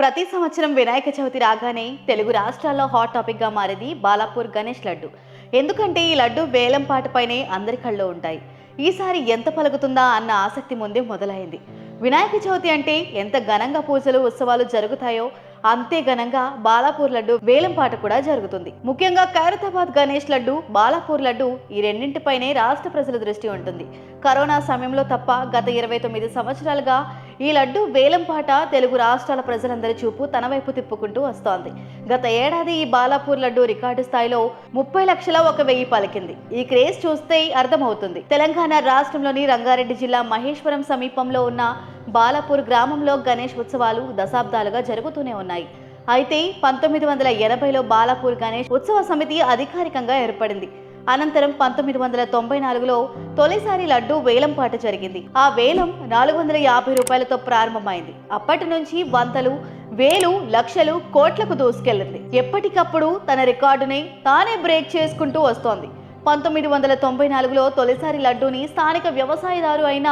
ప్రతి సంవత్సరం వినాయక చవితి రాగానే తెలుగు రాష్ట్రాల్లో హాట్ టాపిక్గా మారేది బాలాపూర్ గణేష్ లడ్డు. ఎందుకంటే ఈ లడ్డు వేలం పాటపైనే అందరి కళ్ళు ఉంటాయి. ఈసారి ఎంత పలుకుతుందా అన్న ఆసక్తి ముందే మొదలైంది. వినాయక చవితి అంటే ఎంత ఘనంగా పూజలు ఉత్సవాలు జరుగుతాయో అంతే ఘనంగా బాలాపూర్ లడ్డు వేలం పాట కూడా జరుగుతుంది. ముఖ్యంగా ఖైరతాబాద్ గణేష్ లడ్డు బాలాపూర్ లడ్డు ఈ రెండింటిపైనే రాష్ట్ర ప్రజల దృష్టి ఉంటుంది. కరోనా సమయంలో తప్ప గత ఇరవై తొమ్మిది సంవత్సరాలుగా ఈ లడ్డు వేలంపాట తెలుగు రాష్ట్రాల ప్రజలందరి చూపు తన వైపు తిప్పుకుంటూ వస్తోంది. గత ఏడాది ఈ బాలాపూర్ లడ్డు రికార్డు స్థాయిలో ముప్పై లక్షల ఒక వెయ్యి పలికింది. ఈ క్రేజ్ చూస్తే అర్థమవుతుంది. తెలంగాణ రాష్ట్రంలోని రంగారెడ్డి జిల్లా మహేశ్వరం సమీపంలో ఉన్న బాలాపూర్ గ్రామంలో గణేష్ ఉత్సవాలు దశాబ్దాలుగా జరుగుతూనే ఉన్నాయి. అయితే పంతొమ్మిది వందల ఎనభైలో బాలాపూర్ గణేష్ ఉత్సవ సమితి అధికారికంగా ఏర్పడింది. అనంతరం పంతొమ్మిది వందల తొంభై నాలుగులో తొలిసారి లడ్డు వేలం పాట జరిగింది. ఆ వేలం నాలుగు వందల యాభై రూపాయలతో ప్రారంభమైంది. అప్పటి నుంచి వంతలు వేలు లక్షలు కోట్లకు దూసుకెళ్ళింది. ఎప్పటికప్పుడు తన రికార్డుని తానే బ్రేక్ చేసుకుంటూ వస్తోంది. పంతొమ్మిది వందల తొంభై నాలుగులో తొలిసారి లడ్డూని స్థానిక వ్యవసాయదారు అయిన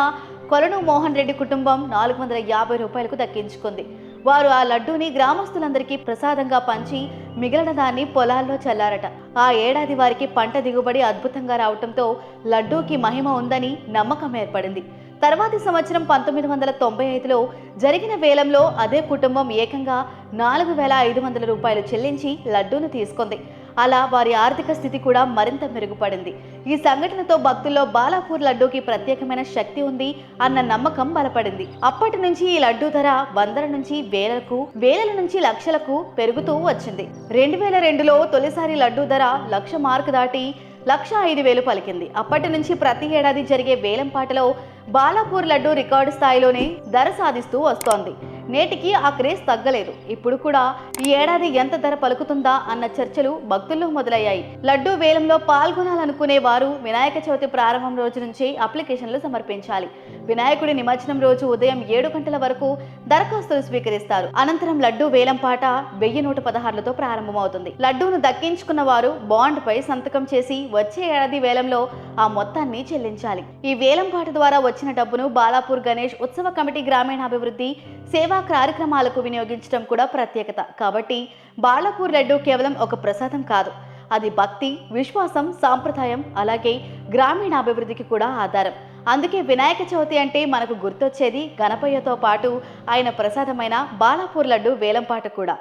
కొలను మోహన్ రెడ్డి కుటుంబం నాలుగు వందల యాభై రూపాయలకు దక్కించుకుంది. వారు ఆ లడ్డూని గ్రామస్తులందరికీ ప్రసాదంగా పంచి మిగిలిన దాన్ని పొలాల్లో చల్లారట. ఆ ఏడాది వారికి పంట దిగుబడి అద్భుతంగా రావటంతో లడ్డూకి మహిమ ఉందని నమ్మకం ఏర్పడింది. తర్వాతి సంవత్సరం పంతొమ్మిది వందల తొంభై ఐదులో జరిగిన వేలంలో అదే కుటుంబం ఏకంగా నాలుగు వేల ఐదు వందల రూపాయలు చెల్లించి లడ్డూను తీసుకుంది. అలా వారి ఆర్థిక స్థితి కూడా మరింత మెరుగుపడింది. ఈ సంఘటనతో భక్తుల్లో బాలాపూర్ లడ్డూకి ప్రత్యేకమైన శక్తి ఉంది అన్న నమ్మకం బలపడింది. అప్పటి నుంచి ఈ లడ్డూ ధర వందల నుంచి వేలకు వేల నుంచి లక్షలకు పెరుగుతూ వచ్చింది. రెండు వేల రెండులో తొలిసారి లడ్డూ ధర లక్ష మార్కు దాటి లక్ష ఐదు వేలు పలికింది. అప్పటి నుంచి ప్రతి ఏడాది జరిగే వేలంపాటలో బాలాపూర్ లడ్డు రికార్డు స్థాయిలోనే ధర సాధిస్తూ వస్తోంది. నేటికి ఆ క్రేజ్ తగ్గలేదు. ఇప్పుడు కూడా ఈ ఏడాది ఎంత ధర పలుకుతుందా అన్న చర్చలు భక్తుల్లో మొదలయ్యాయి. లడ్డు వేలంలో పాల్గొనాలనుకునే వారు వినాయక చవితి ప్రారంభం రోజు నుంచే అప్లికేషన్లు సమర్పించాలి. వినాయకుడి నిమజ్జనం రోజు ఉదయం ఏడు గంటల వరకు దరఖాస్తులు స్వీకరిస్తారు. అనంతరం లడ్డూ వేలం పాట వెయ్యి నూట పదహారులతో ప్రారంభమవుతుంది. లడ్డూను దక్కించుకున్న వారు బాండ్ పై సంతకం చేసి వచ్చే ఏడాది వేలంలో ఆ మొత్తాన్ని చెల్లించాలి. ఈ వేలం పాట ద్వారా వచ్చిన డబ్బును బాలాపూర్ గణేష్ ఉత్సవ కమిటీ గ్రామీణాభివృద్ధి సేవా కార్యక్రమాలకు వినియోగించడం కూడా ప్రత్యేకత. కాబట్టి బాలాపూర్ లడ్డు కేవలం ఒక ప్రసాదం కాదు. అది భక్తి విశ్వాసం సాంప్రదాయం అలాగే గ్రామీణాభివృద్ధికి కూడా ఆధారం. అందుకే వినాయక చవితి అంటే మనకు గుర్తొచ్చేది గణపయ్యతో పాటు ఆయన ప్రసాదమైన బాలాపూర్ లడ్డు వేలంపాట కూడా.